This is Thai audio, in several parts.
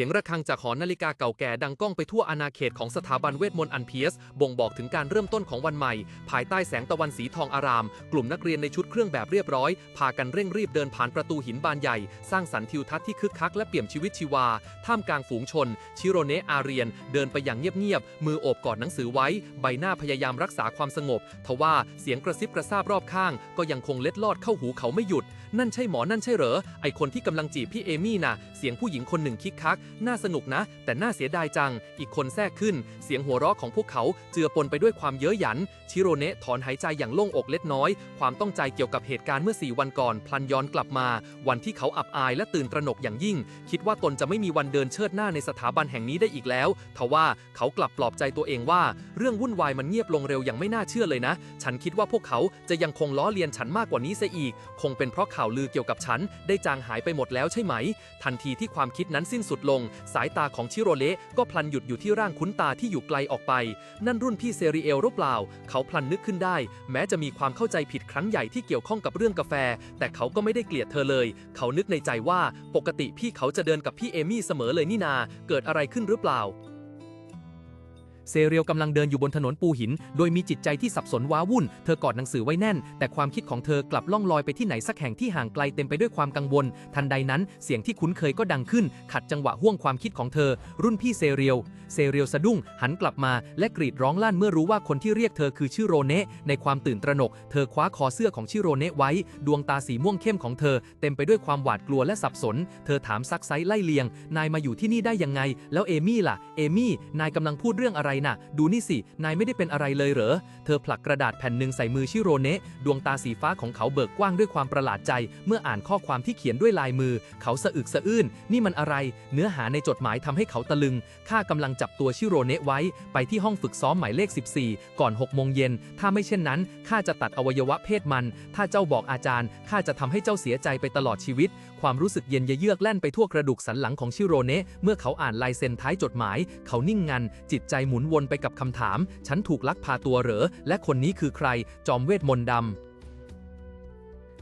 สียงระฆังจากหอนาฬิกาเก่าแก่ดังก้องไปทั่วอาณาเขตของสถาบันเวทมนต์อันเพียส บ่งบอกถึงการเริ่มต้นของวันใหม่ ภายใต้แสงตะวันสีทองอาราม กลุ่มนักเรียนในชุดเครื่องแบบเรียบร้อย พากันเร่งรีบเดินผ่านประตูหินบานใหญ่ สร้างสรรค์ทิวทัศน์ที่คึกคักและเปี่ยมชีวิตชีวา ท่ามกลางฝูงชน ชิโรเนะอาเรียน เดินไปอย่างเงียบๆ มือโอบกอดหนังสือไว้ ใบหน้าพยายามรักษาความสงบ ทว่าเสียงกระซิบกระซาบรอบข้าง ก็ยังคงเล็ดลอดเข้าหูเขาไม่หยุดนั่นใช่หมอนั่นใช่เหรอ ไอคนที่กำลังจีบพี่เอมี่น่ะ เสียงผู้หญิงคนหนึ่งคิกคัก น่าสนุกนะ แต่น่าเสียดายจัง อีกคนแทรกขึ้น เสียงหัวเราะของพวกเขาเจือปนไปด้วยความเย้ยหยัน ชิโรเนะถอนหายใจอย่างโล่งอกเล็กน้อย ความต้องใจเกี่ยวกับเหตุการณ์เมื่อ 4 วันก่อน พลันย้อนกลับมา วันที่เขาอับอายและตื่นตระหนกอย่างยิ่ง คิดว่าตนจะไม่มีวันเดินเชิดหน้าในสถาบันแห่งนี้ได้อีกแล้ว ทว่าเขากลับปลอบใจตัวเองว่า เรื่องวุ่นวายมันเงียบลงเร็วอย่างไม่น่าเชื่อเลยนะ ฉันคิดว่าพวกเขาจะยังคงล้อเลียนฉันมากกว่านี้เสียอีก คงเป็นเพราะข่าวลือเกี่ยวกับฉัน ได้จางหายไปหมดแล้วใช่ไหม ทันทีที่ความคิดนั้นสิ้นสุดลง สายตาของชิโรเละก็พลันหยุดอยู่ที่ร่างคุ้นตาที่อยู่ไกลออกไป นั่นรุ่นพี่เซริเอลหรือเปล่า เขาพลันนึกขึ้นได้ แม้จะมีความเข้าใจผิดครั้งใหญ่ที่เกี่ยวข้องกับเรื่องกาแฟ แต่เขาก็ไม่ได้เกลียดเธอเลย เขานึกในใจว่าปกติพี่เขาจะเดินกับพี่เอมี่เสมอเลยนี่นา เกิดอะไรขึ้นหรือเปล่า เซเรียลกำลังเดินอยู่บนถนนปูหิน โดยมีจิตใจที่สับสนว้าวุ่น เธอกอดหนังสือไว้แน่น แต่ความคิดของเธอกลับล่องลอยไปที่ไหนสักแห่งที่ห่างไกลเต็มไปด้วยความกังวล ทันใดนั้นเสียงที่คุ้นเคยก็ดังขึ้น ขัดจังหวะห่วงความคิดของเธอ รุ่นพี่เซเรียล เซเรียลสะดุ้ง หันกลับมา และกรีดร้องลั่นเมื่อรู้ว่าคนที่เรียกเธอคือชื่อโรเนะในความตื่นตระหนก เธอคว้าคอเสื้อของชิโรเนะไว้ ดวงตาสีม่วงเข้มของเธอ เต็มไปด้วยความหวาดกลัวและสับสน เธอถามซักไซไล่เลียง นายมาอยู่ที่นี่ได้ยังไง แล้วเอมี่ล่ะ เอมี่ นายกำลังพูดเรื่องอะไรน่ะ ดูนี่สิ นายไม่ได้เป็นอะไรเลยเหรอ เธอผลักกระดาษแผ่นหนึ่งใส่มือชิโรเนะ ดวงตาสีฟ้าของเขาเบิกกว้างด้วยความประหลาดใจ เมื่ออ่านข้อความที่เขียนด้วยลายมือ เขาสะอึกสะอื้น นี่มันอะไร เนื้อหาในจดหมายทำให้เขาตะลึง ข้ากำลังจับตัวชิโรเนะไว้ ไปที่ห้องฝึกซ้อมหมายเลข 14 ก่อน6โมงเย็น ถ้าไม่เช่นนั้น ข้าจะตัดอวัยวะเพศมัน ถ้าเจ้าบอกอาจารย์ ข้าจะทำให้เจ้าเสียใจไปตลอดชีวิต ความรู้สึกเย็นเยือกแล่นไปทั่วกระดูกสันหลังของชิโรเนะ เมื่อเขาอ่านลายเซ็นท้ายจดหมาย เขานิ่งงัน จิตใจหมุนวนไปกับคำถาม ฉันถูกลักพาตัวเหรอ และคนนี้คือใคร จอมเวทมนต์ดำ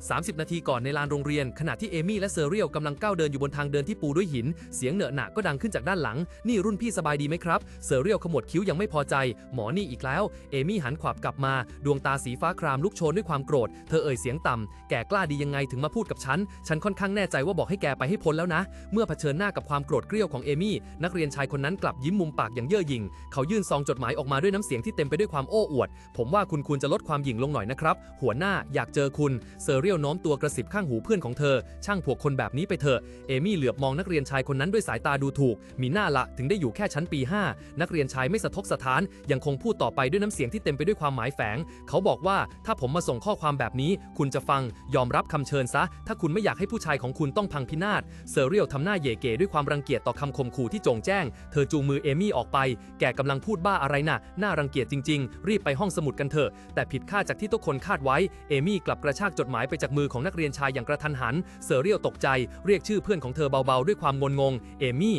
30 นาทีก่อนในลานโรงเรียน ขณะที่เอมี่และเซอร์เรียลกำลังก้าวเดินอยู่บนทางเดินที่ปูด้วยหิน เสียงเหนอะหนะก็ดังขึ้นจากด้านหลัง นี่รุ่นพี่สบายดีไหมครับ เซอร์เรียลขมวดคิ้วยังไม่พอใจ หมอนี่อีกแล้ว เอมี่หันขวับกลับมา ดวงตาสีฟ้าครามลุกโชนด้วยความโกรธ เธอเอ่ยเสียงต่ำ แกกล้าดียังไงถึงมาพูดกับฉัน ฉันค่อนข้างแน่ใจว่าบอกให้แกไปให้พ้นแล้วนะ เมื่อเผชิญหน้ากับความโกรธเกรี้ยวของเอมี่ นักเรียนชายคนนั้นกลับยิ้มมุมปากอย่างเย่อหยิ่ง เขายื่นซองจดหมายออกมาด้วยน้ำเสียงที่เต็มไปด้วยความโอ้อวด ผมว่าคุณควรจะลดความหยิ่งลงหน่อยนะครับ หัวหน้าอยากเจอคุณเซอเรียลโน้มตัวกระสิบข้างหูเพื่อนของเธอ ช่างพวกคนแบบนี้ไปเถอะ เอมี่เหลือบมองนักเรียนชายคนนั้นด้วยสายตาดูถูก มีหน้าละถึงได้อยู่แค่ชั้นปี 5 นักเรียนชายไม่สะทกสะท้าน ยังคงพูดต่อไปด้วยน้ำเสียงที่เต็มไปด้วยความหมายแฝง เขาบอกว่าถ้าผมมาส่งข้อความแบบนี้ คุณจะฟัง ยอมรับคำเชิญซะ ถ้าคุณไม่อยากให้ผู้ชายของคุณต้องพังพินาศ เซอเรียลทำหน้าเย่เก๋ด้วยความรังเกียจต่อคำข่มขู่ที่จงแจ้ง เธอจูงมือเอมี่ออกไป แกกำลังพูดบ้าอะไรน่ะ น่ารังเกียจจริง ๆ รีบไปห้องสมุดกันเถอะ แต่ผิดคาดจากที่ทุกคนคาดไว้ เอมี่กลับกระชากจดหมายไปจากมือของนักเรียนชายอย่างกระทันหัน เซอเรียลตกใจ เรียกชื่อเพื่อนของเธอเบาๆ ด้วยความงนงง เอมี่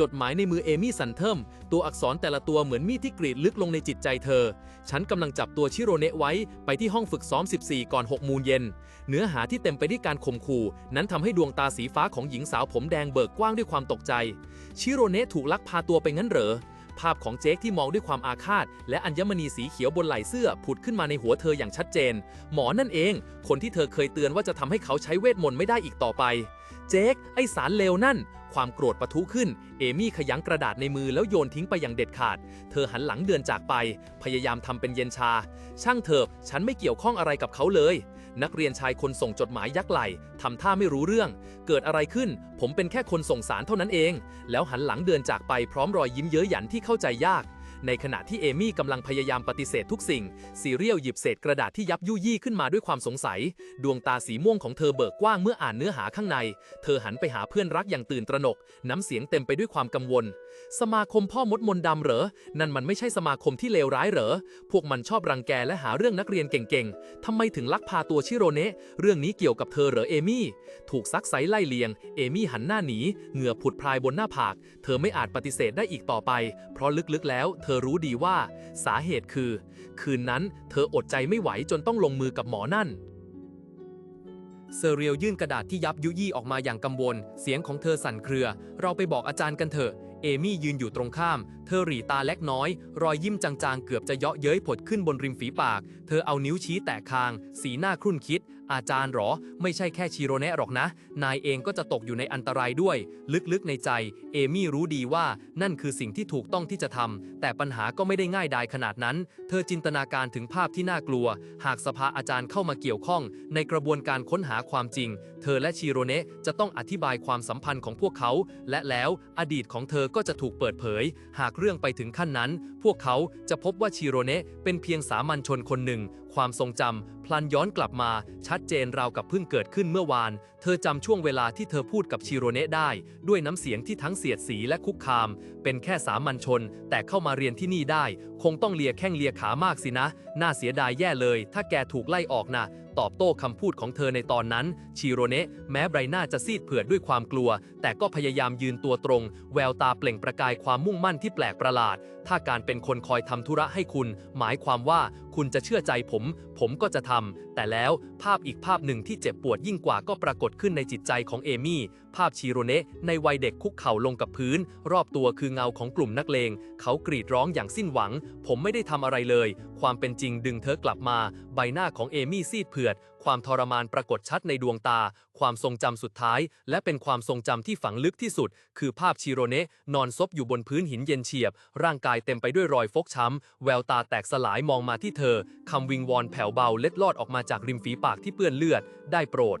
จดหมายในมือเอมี่สันเทิม ตัวอักษรแต่ละตัวเหมือนมีดที่กรีดลึกลงในจิตใจเธอ ฉันกำลังจับตัวชิโรเนะไว้ ไปที่ห้องฝึกซ้อม 14 ก่อน6โมงเย็น เนื้อหาที่เต็มไปด้วยการข่มขู่ นั้นทำให้ดวงตาสีฟ้าของหญิงสาวผมแดงเบิกกว้างด้วยความตกใจ ชิโรเนะถูกลักพาตัวไปงั้นเหรอ ภาพของเจคที่มองด้วยความอาฆาต และอัญมณีสีเขียวบนไหล่เสื้อผุดขึ้นมาในหัวเธออย่างชัดเจน หมอนั่นเอง คนที่เธอเคยเตือนว่าจะทำให้เขาใช้เวทมนต์ไม่ได้อีกต่อไป เจคไอสารเลวนั่น ความโกรธปะทุขึ้น เอมี่ขยังกระดาษในมือแล้วโยนทิ้งไปอย่างเด็ดขาด เธอหันหลังเดินจากไป พยายามทำเป็นเย็นชา ช่างเถอะฉันไม่เกี่ยวข้องอะไรกับเขาเลย นักเรียนชายคนส่งจดหมายยักไหลทำท่าไม่รู้เรื่อง เกิดอะไรขึ้น ผมเป็นแค่คนส่งสารเท่านั้นเอง แล้วหันหลังเดินจากไปพร้อมรอยยิ้มเย้ยหยันที่เข้าใจยาก ในขณะที่เอมี่กำลังพยายามปฏิเสธทุกสิ่ง ซีเรียลหยิบเศษกระดาษที่ยับยุยี่ขึ้นมาด้วยความสงสัย ดวงตาสีม่วงของเธอเบิกกว้างเมื่ออ่านเนื้อหาข้างใน เธอหันไปหาเพื่อนรักอย่างตื่นตระหนก น้ำเสียงเต็มไปด้วยความกังวล สมาคมพ่อมดมนดำเหรอ นั่นมันไม่ใช่สมาคมที่เลวร้ายเหรอ พวกมันชอบรังแกและหาเรื่องนักเรียนเก่งๆ ทำไมถึงลักพาตัวชิโรเนะเรื่องนี้เกี่ยวกับเธอเหรอเอมี่ ถูกซักไซไล่เลียง เอมี่หันหน้าหนี เหงื่อผุดพรายบนหน้าผาก เธอไม่อาจปฏิเสธได้อีกต่อไป เพราะลึกๆ แล้วเธอรู้ดีว่า สาเหตุคือ คืนนั้นเธออดใจไม่ไหวจนต้องลงมือกับหมอนั่น เซเรียลยื่นกระดาษที่ยับยุยี่ออกมาอย่างกังวล เสียงของเธอสั่นเครือ เราไปบอกอาจารย์กันเถอะ เอมี่ยืนอยู่ตรงข้าม เธอหรี่ตาเล็กน้อย รอยยิ้มจางๆ เกือบจะเยาะเย้ยผดขึ้นบนริมฝีปาก เธอเอานิ้วชี้แตะคาง สีหน้าครุ่นคิด อาจารย์หรอ ไม่ใช่แค่ชิโรเนะหรอกนะ นายเองก็จะตกอยู่ในอันตรายด้วย ลึกๆในใจ เอมี่รู้ดีว่านั่นคือสิ่งที่ถูกต้องที่จะทำ แต่ปัญหาก็ไม่ได้ง่ายดายขนาดนั้น เธอจินตนาการถึงภาพที่น่ากลัว หากสภาอาจารย์เข้ามาเกี่ยวข้อง ในกระบวนการค้นหาความจริง เธอและชิโรเนะจะต้องอธิบายความสัมพันธ์ของพวกเขา และแล้วอดีตของเธอก็จะถูกเปิดเผย หากเรื่องไปถึงขั้นนั้น พวกเขาจะพบว่าชิโรเนะเป็นเพียงสามัญชนคนหนึ่งความทรงจำพลันย้อนกลับมา ชัดเจนราวกับเพิ่งเกิดขึ้นเมื่อวาน เธอจำช่วงเวลาที่เธอพูดกับชิโรเนะได้ ด้วยน้ำเสียงที่ทั้งเสียดสีและคุกคาม เป็นแค่สามัญชน แต่เข้ามาเรียนที่นี่ได้ คงต้องเลียแข้งเลียขามากสินะ น่าเสียดายแย่เลย ถ้าแกถูกไล่ออกนะ ตอบโต้คำพูดของเธอในตอนนั้น ชิโรเนะแม้ใบหน้าจะซีดเผือดด้วยความกลัว แต่ก็พยายามยืนตัวตรง แววตาเปล่งประกายความมุ่งมั่นที่แปลกประหลาด ถ้าการเป็นคนคอยทำธุระให้คุณ หมายความว่าคุณจะเชื่อใจผม ผมก็จะทำ แต่แล้วภาพอีกภาพหนึ่งที่เจ็บปวดยิ่งกว่าก็ปรากฏขึ้นในจิตใจของเอมี่ ภาพชิโรเนะในวัยเด็กคุกเข่าลงกับพื้น รอบตัวคือเงาของกลุ่มนักเลง เขากรีดร้องอย่างสิ้นหวัง ผมไม่ได้ทำอะไรเลย ความเป็นจริงดึงเธอกลับมา ใบหน้าของเอมี่ซีดเผือด ความทรมานปรากฏชัดในดวงตา ความทรงจำสุดท้าย และเป็นความทรงจำที่ฝังลึกที่สุด คือภาพชิโรเนะนอนซบอยู่บนพื้นหินเย็นเฉียบ ร่างกายเต็มไปด้วยรอยฟกช้ำ แววตาแตกสลายมองมาที่เธอคำวิงวอนแผ่วเบาเล็ดลอดออกมาจากริมฝีปากที่เปื้อนเลือด ได้โปรด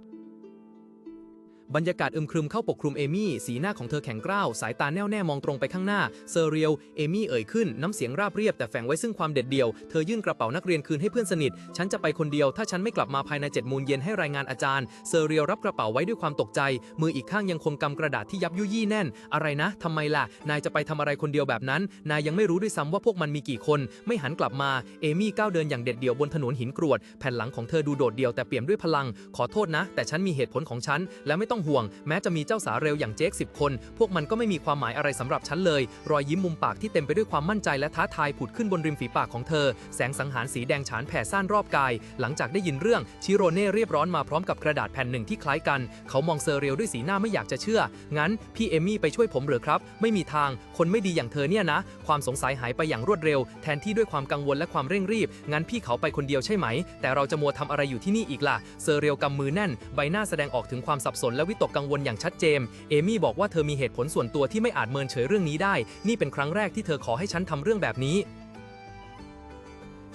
บรรยากาศอึมครึมเข้าปกคลุมเอมี่ สีหน้าของเธอแข็งกร้าว สายตาแน่วแน่มองตรงไปข้างหน้า เซอร์เรียล เอมี่เอ่ยขึ้น น้ำเสียงราบเรียบแต่แฝงไว้ซึ่งความเด็ดเดี่ยว เธอยื่นกระเป๋านักเรียนคืนให้เพื่อนสนิท ฉันจะไปคนเดียว ถ้าฉันไม่กลับมาภายใน7จ็ดโมงเย็นให้รายงานอาจารย์ เซอร์เรียลรับกระเป๋าไว้ด้วยความตกใจ มืออีกข้างยังคงกำกระดาษที่ยับยุยี่แน่น อะไรนะทำไมล่ะ นายจะไปทำอะไรคนเดียวแบบนั้น นายยังไม่รู้ด้วยซ้ำว่าพวกมันมีกี่คน ไม่หันกลับมา เอมี่ก้าวเดินอย่างเด็ดเดี่ยวบนถนนหินกรวด แผ่นหลังของเธอดูโดดเดี่ยวแต่เปี่ยมด้วยพลัง ขอโทษนะ แต่ฉันมีเหตุผลของฉันและไม่ต้องห่วง แม้จะมีเจ้าสาวเร็วอย่างเจ๊กสิบคน พวกมันก็ไม่มีความหมายอะไรสำหรับฉันเลย รอยยิ้มมุมปากที่เต็มไปด้วยความมั่นใจและท้าทายผุดขึ้นบนริมฝีปากของเธอ แสงสังหารสีแดงฉานแผ่ซ่านรอบกาย หลังจากได้ยินเรื่องชิโรเน่เรียบร้อนมาพร้อมกับกระดาษแผ่นหนึ่งที่คล้ายกัน เขามองเซอร์เรียลด้วยสีหน้าไม่อยากจะเชื่อ งั้นพี่เอมี่ไปช่วยผมเหรือครับ ไม่มีทาง คนไม่ดีอย่างเธอเนี่ยนะ ความสงสัยหายไปอย่างรวดเร็ว แทนที่ด้วยความกังวลและความเร่งรีบ งั้นพี่เขาไปคนเดียวใช่ไหม แต่เราจะมัวทำอะไรอยู่ที่นี่อีกล่ะ เซอร์เรียลกำมือแน่น ใบหน้าแสดงออกถึงความสับสนและวิตกกังวลอย่างชัดเจน เอมี่บอกว่าเธอมีเหตุผลส่วนตัวที่ไม่อาจเมินเฉยเรื่องนี้ได้ นี่เป็นครั้งแรกที่เธอขอให้ฉันทำเรื่องแบบนี้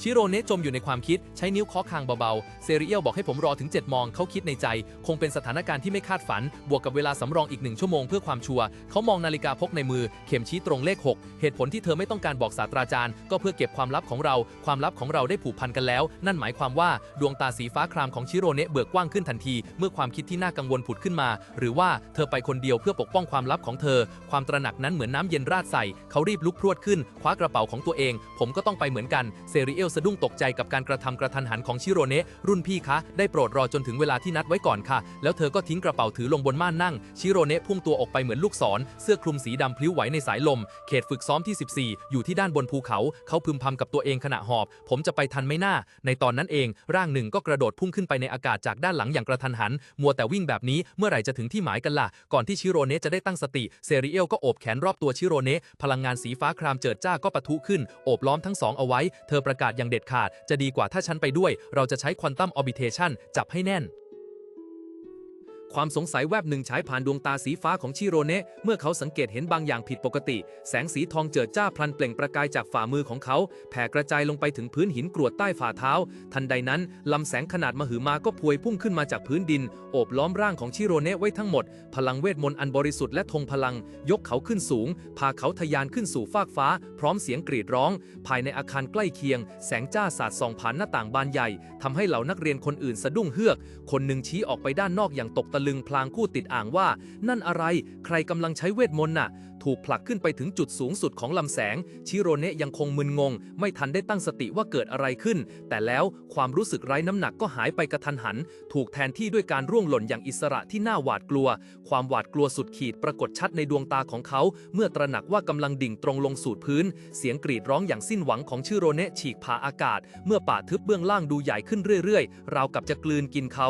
ชิโรเนะจมอยู่ในความคิด ใช้นิ้วเคาะคางเบาๆ เซริเอลบอกให้ผมรอถึง7มองเขาคิดในใจ คงเป็นสถานการณ์ที่ไม่คาดฝัน บวกกับเวลาสำรองอีกหนึ่งชั่วโมงเพื่อความชัวร์เขามองนาฬิกาพกในมือ เข็มชี้ตรงเลข 6 เหตุผลที่เธอไม่ต้องการบอกศาสตราจารย์ ก็เพื่อเก็บความลับของเรา ความลับของเราได้ผูกพันกันแล้ว นั่นหมายความว่าดวงตาสีฟ้าครามของชิโรเนะเบิกกว้างขึ้นทันที เมื่อความคิดที่น่ากังวลผุดขึ้นมา หรือว่าเธอไปคนเดียวเพื่อปกป้องความลับของเธอ ความตระหนักนั้นเหมือนน้ำเย็นราดใส่ เขารีบลุกพรวดขึ้น คว้ากระเป๋าของตัวเอง ผมก็ต้องไปเหมือนกันเซริเอลสะดุ้งตกใจกับการกระทำกระทันหันของชิโรเนะรุ่นพี่คะ ได้โปรดรอจนถึงเวลาที่นัดไว้ก่อนค่ะ แล้วเธอก็ทิ้งกระเป๋าถือลงบนม่านนั่ง ชิโรเนะพุ่งตัวออกไปเหมือนลูกศร เสื้อคลุมสีดำพลิ้วไหวในสายลม เขตฝึกซ้อมที่ 14 อยู่ที่ด้านบนภูเขา เขาพึมพำกับตัวเองขณะหอบ ผมจะไปทันไม่น่า ในตอนนั้นเอง ร่างหนึ่งก็กระโดดพุ่งขึ้นไปในอากาศจากด้านหลังอย่างกระทันหัน มัวแต่วิ่งแบบนี้ เมื่อไหร่จะถึงที่หมายกันล่ะ ก่อนที่ชิโรเนะจะได้ตั้งสติ เซริเอลก็โอบแขนรอบตัวชิโรเนะพลังงานสีฟ้าครามเจิดจ้าก็ปะทุขึ้น โอบล้อมทั้งสองเอาไว้ เธอประกาศอย่างเด็ดขาด จะดีกว่าถ้าฉันไปด้วย เราจะใช้ควอนตัมออร์บิเทชันจับให้แน่น ความสงสัยแวบหนึ่งฉายผ่านดวงตาสีฟ้าของชิโรเนะเมื่อเขาสังเกตเห็นบางอย่างผิดปกติ แสงสีทองเจิดจ้าพลันเปล่งประกายจากฝ่ามือของเขา แผ่กระจายลงไปถึงพื้นหินกรวดใต้ฝ่าเท้า ทันใดนั้น ลำแสงขนาดมหึมาก็พวยพุ่งขึ้นมาจากพื้นดิน โอบล้อมร่างของชิโรเนะไว้ทั้งหมด พลังเวทมนต์อันบริสุทธิ์และธงพลัง ยกเขาขึ้นสูง พาเขาทะยานขึ้นสู่ฟากฟ้า พร้อมเสียงกรีดร้อง ภายในอาคารใกล้เคียง แสงจ้าสาดส่องผ่านหน้าต่างบานใหญ่ทำให้เหล่านักเรียนคนอื่นสะดุ้งเฮือก คนหนึ่งชี้ออกไปด้านนอกอย่างตกตะลึงพลางคู่ติดอ่างว่า นั่นอะไรใครกำลังใช้เวทมนต์น่ะ ถูกผลักขึ้นไปถึงจุดสูงสุดของลำแสง ชิโรเนะยังคงมึนงง ไม่ทันได้ตั้งสติว่าเกิดอะไรขึ้น แต่แล้วความรู้สึกไร้น้ำหนักก็หายไปกระทันหัน ถูกแทนที่ด้วยการร่วงหล่นอย่างอิสระที่น่าหวาดกลัว ความหวาดกลัวสุดขีดปรากฏชัดในดวงตาของเขา เมื่อตระหนักว่ากำลังดิ่งตรงลงสู่พื้น เสียงกรีดร้องอย่างสิ้นหวังของชิโรเนะฉีกผ่าอากาศ เมื่อป่าทึบเบื้องล่างดูใหญ่ขึ้นเรื่อยๆ ราวกับจะกลืนกินเขา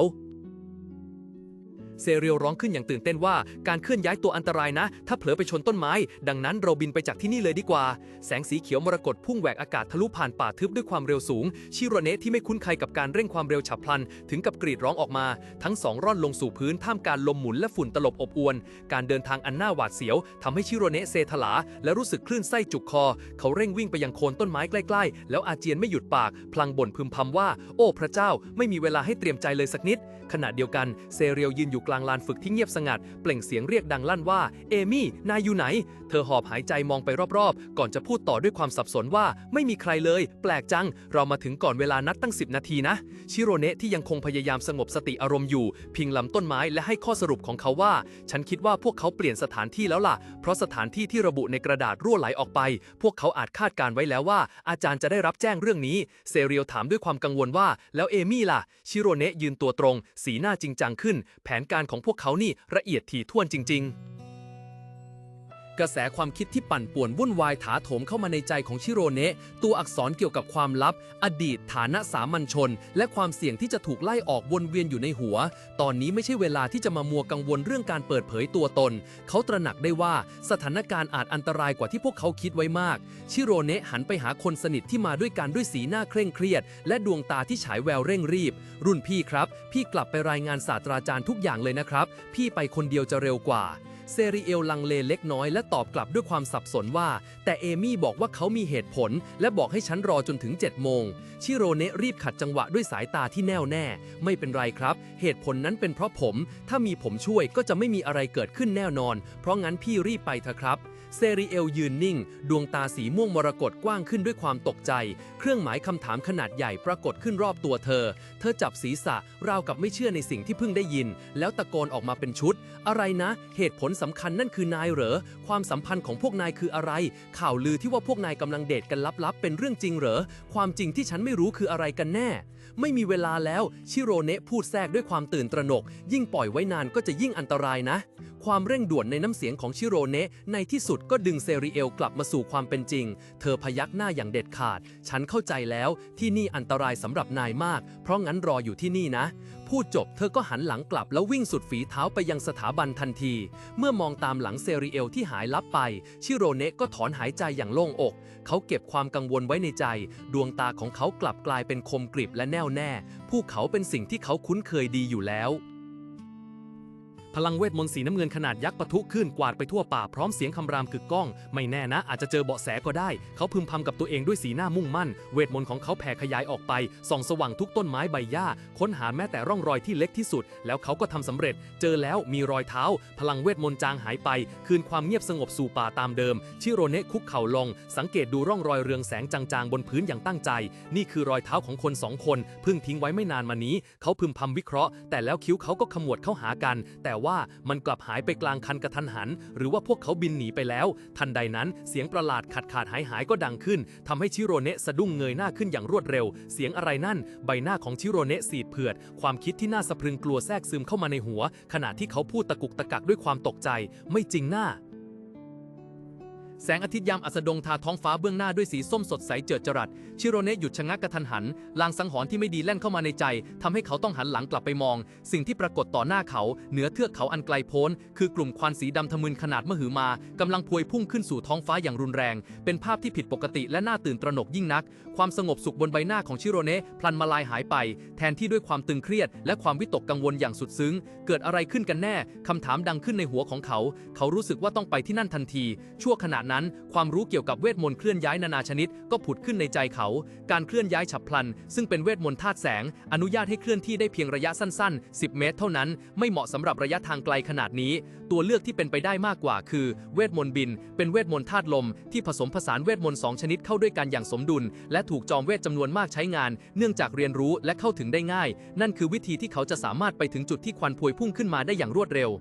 เซเรียลร้องขึ้นอย่างตื่นเต้นว่าการเคลื่อนย้ายตัวอันตรายนะ ถ้าเผลอไปชนต้นไม้ ดังนั้นเราบินไปจากที่นี่เลยดีกว่า แสงสีเขียวมรกตพุ่งแหวกอากาศทะลุผ่านป่าทึบด้วยความเร็วสูง ชิโรเนะที่ไม่คุ้นเคยกับการเร่งความเร็วฉับพลัน ถึงกับกรีดร้องออกมา ทั้งสองร่อนลงสู่พื้นท่ามกลารลมหมุนและฝุ่นตลบอบอวน การเดินทางอันน่าหวาดเสียวทำให้ชิโรเนะเซถลา และรู้สึกคลื่นไส้จุกคอ เขาเร่งวิ่งไปยังโคนต้นไม้ใกล้ ๆ แล้วอาเจียนไม่หยุดปาก พลางบ่นพึมพำว่า โอ้พระเจ้า ไม่มีเวลาให้เตรียมใจเลยสักนิด ขณะเดียวกันเซเรียลยืนอยู่กลางลานฝึกที่เงียบสงัด เปล่งเสียงเรียกดังลั่นว่า เอมี่ นายอยู่ไหน เธอหอบหายใจมองไปรอบๆ ก่อนจะพูดต่อด้วยความสับสนว่าไม่มีใครเลย แปลกจัง เรามาถึงก่อนเวลานัดตั้ง 10 นาทีนะ ชิโรเนะที่ยังคงพยายามสงบสติอารมณ์อยู่ พิงลำต้นไม้และให้ข้อสรุปของเขาว่า ฉันคิดว่าพวกเขาเปลี่ยนสถานที่แล้วล่ะ เพราะสถานที่ที่ระบุในกระดาษรั่วไหลออกไป พวกเขาอาจคาดการไว้แล้วว่า อาจารย์จะได้รับแจ้งเรื่องนี้ เซเรียลถามด้วยความกังวลว่า แล้วเอมี่ล่ะ ชิโรเนะยืนตัวตรง สีหน้าจริงจังขึ้น แผนการของพวกเขานี่ละเอียดถี่ถ้วนจริง ๆ กระแสความคิดที่ปั่นป่วนวุ่นวายถาโถมเข้ามาในใจของชิโรเนะตัวอักษรเกี่ยวกับความลับ อดีต ฐานะสามัญชน และความเสี่ยงที่จะถูกไล่ออกวนเวียนอยู่ในหัว ตอนนี้ไม่ใช่เวลาที่จะมามัวกังวลเรื่องการเปิดเผยตัวตน เขาตระหนักได้ว่าสถานการณ์อาจอันตรายกว่าที่พวกเขาคิดไว้มาก ชิโรเนะหันไปหาคนสนิทที่มาด้วยกันด้วยสีหน้าเคร่งเครียด และดวงตาที่ฉายแววเร่งรีบ รุ่นพี่ครับ พี่กลับไปรายงานศาสตราจารย์ทุกอย่างเลยนะครับ พี่ไปคนเดียวจะเร็วกว่า เซรีเอลลังเลเล็กน้อยและตอบกลับด้วยความสับสนว่า แต่เอมี่บอกว่าเขามีเหตุผล และบอกให้ฉันรอจนถึง 7 โมง ชิโรเนะรีบขัดจังหวะด้วยสายตาที่แน่วแน่ ไม่เป็นไรครับ เหตุผลนั้นเป็นเพราะผม ถ้ามีผมช่วยก็จะไม่มีอะไรเกิดขึ้นแน่นอน เพราะงั้นพี่รีบไปเถอะครับ เซรีเอลยืนนิ่ง ดวงตาสีม่วงมรกตกว้างขึ้นด้วยความตกใจ เครื่องหมายคำถามขนาดใหญ่ปรากฏขึ้นรอบตัวเธอ เธอจับศีรษะราวกับไม่เชื่อในสิ่งที่เพิ่งได้ยิน แล้วตะโกนออกมาเป็นชุด อะไรนะ เหตุผลสำคัญนั่นคือนายเหรอ ความสัมพันธ์ของพวกนายคืออะไร ข่าวลือที่ว่าพวกนายกำลังเดทกันลับๆ เป็นเรื่องจริงเหรอ ความจริงที่ฉันไม่รู้คืออะไรกันแน่ ไม่มีเวลาแล้ว ชิโรเนะพูดแทรกด้วยความตื่นตระหนก ยิ่งปล่อยไว้นานก็จะยิ่งอันตรายนะ ความเร่งด่วนในน้ำเสียงของชิโรเนะในที่สุดก็ดึงเซริเอลกลับมาสู่ความเป็นจริง เธอพยักหน้าอย่างเด็ดขาด ฉันเข้าใจแล้วที่นี่อันตรายสำหรับนายมาก เพราะงั้นรออยู่ที่นี่นะ พูดจบเธอก็หันหลังกลับแล้ววิ่งสุดฝีเท้าไปยังสถาบันทันที เมื่อมองตามหลังเซริเอลที่หายลับไป ชิโรเนะก็ถอนหายใจอย่างโล่งอก เขาเก็บความกังวลไว้ในใจ ดวงตาของเขากลับกลายเป็นคมกริบและแน่วแน่ ภูเขาเป็นสิ่งที่เขาคุ้นเคยดีอยู่แล้ว พลังเวทมนต์สีน้ำเงินขนาดยักษ์ปะทุขึ้นกวาดไปทั่วป่าพร้อมเสียงคำรามกึกก้อง ไม่แน่นะ อาจจะเจอเบาะแสก็ได้ เขาพึมพำกับตัวเองด้วยสีหน้ามุ่งมั่น เวทมนต์ของเขาแผ่ขยายออกไป ส่องสว่างทุกต้นไม้ใบหญ้า ค้นหาแม้แต่ร่องรอยที่เล็กที่สุด แล้วเขาก็ทำสำเร็จ เจอแล้วมีรอยเท้า พลังเวทมนต์จางหายไป คืนความเงียบสงบสู่ป่าตามเดิม ชิโรเนะคุกเข่าลง สังเกตดูร่องรอยเรืองแสงจางๆบนพื้นอย่างตั้งใจ นี่คือรอยเท้าของคนสองคนเพิ่งทิ้งไว้ไม่นานมานี้ เขาพึมพำวิเคราะห์ แต่แล้วคิ้วเขาก็ขมวดเข้าหากัน แต่ว่ามันกลับหายไปกลางคันกระทันหัน หรือว่าพวกเขาบินหนีไปแล้ว ทันใดนั้นเสียงประหลาดขาดขาดหายหายก็ดังขึ้นทำให้ชิโรเนะสะดุ้งเงยหน้าขึ้นอย่างรวดเร็ว เสียงอะไรนั่น ใบหน้าของชิโรเนะสีดเผือด ความคิดที่น่าสะพรึงกลัวแทรกซึมเข้ามาในหัว ขณะที่เขาพูดตะกุกตะกักด้วยความตกใจ ไม่จริงหน้า แสงอาทิตย์ยามอัสดงทาท้องฟ้าเบื้องหน้าด้วยสีส้มสดใสเจิดจรัส ชิโรเนะหยุดชะงักกระทันหัน ลางสังหรณ์ที่ไม่ดีแล่นเข้ามาในใจทำให้เขาต้องหันหลังกลับไปมอง สิ่งที่ปรากฏต่อหน้าเขา เหนือเทือกเขาอันไกลโพ้น คือกลุ่มควันสีดำทะมึนขนาดมหึมากำลังพวยพุ่งขึ้นสู่ท้องฟ้าอย่างรุนแรง เป็นภาพที่ผิดปกติและน่าตื่นตระหนกยิ่งนัก ความสงบสุขบนใบหน้าของชิโรเนะพลันมาลายหายไป แทนที่ด้วยความตึงเครียด และความวิตกกังวลอย่างสุดซึ้ง เกิดอะไรขึ้นกันแน่คำถามดังขึ้นในหัวของเขา เขารู้สึกว่าต้องไปที่นั่นทันที ชั่วขณะนั้นความรู้เกี่ยวกับเวทมนต์เคลื่อนย้ายนานาชนิดก็ผุดขึ้นในใจเขา การเคลื่อนย้ายฉับพลัน ซึ่งเป็นเวทมนต์ธาตุแสง อนุญาตให้เคลื่อนที่ได้เพียงระยะสั้น ๆ 10 เมตร เท่านั้น ไม่เหมาะสำหรับระยะทางไกลขนาดนี้ ตัวเลือกที่เป็นไปได้มากกว่า คือ เวทมนต์บิน เป็นเวทมนต์ธาตุลม ที่ผสมผสานเวทมนต์สองชนิดเข้าด้วยกันอย่างสมดุล และถูกจอมเวทจำนวนมากใช้งาน เนื่องจากเรียนรู้และเข้าถึงได้ง่าย นั่นคือวิธีที่เขาจะสามารถไปถึงจุดที่ควันพวยพุ่งขึ้นมาได้อย่างรวดเร็ว